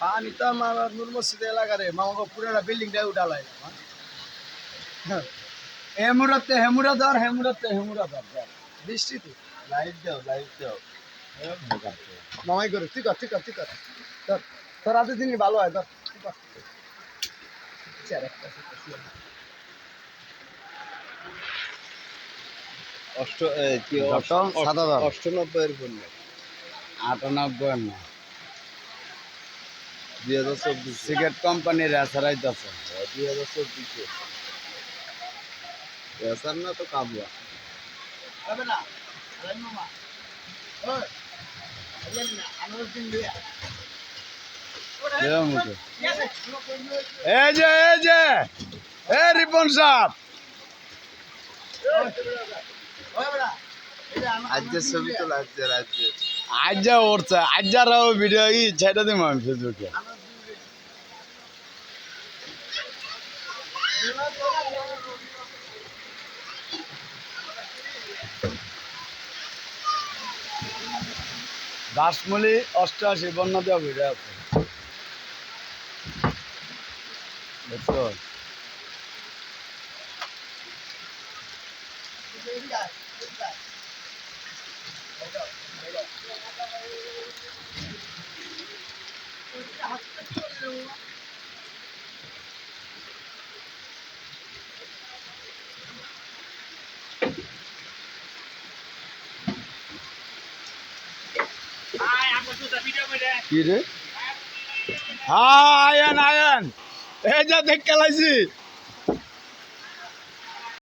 পানি তো আমার নূর মসজিদ এলাকারে মামাকে পুরোটা বিল্ডিংটা উঠালাই। হেমুরাতে হেমুরা ধর হেমুরাতে হেমুরা ধর। বৃষ্টি তো লাইট দাও লাইট দাও। মামাই করে তুই কর তুই কর তুই কর ধর তোর হাতে দিনই ভালো হয় ধর। তুই কর অষ্ট কি সাদা দাও। অষ্টানব্বইয়ের পণ্য। আটানব্বই না। দুই হাজার চব্বিশ। সিগারেট কোম্পানির রেসারাইত আছে। দুই হাজার চব্বিশে না তো কাবুয়া। এই যে এই যে এ রিপন সাহ আজকের ছবি তো লাগছে রাজ্যে। আজ যারা ভিডিও আমি ফেসবুকে দাসমলি অষ্টআশি, বন্যা দেওয়া ভিডিও আছে। কি রে হ্যাঁ আয়ন আয়ন এই যা দেখ খেলাইছি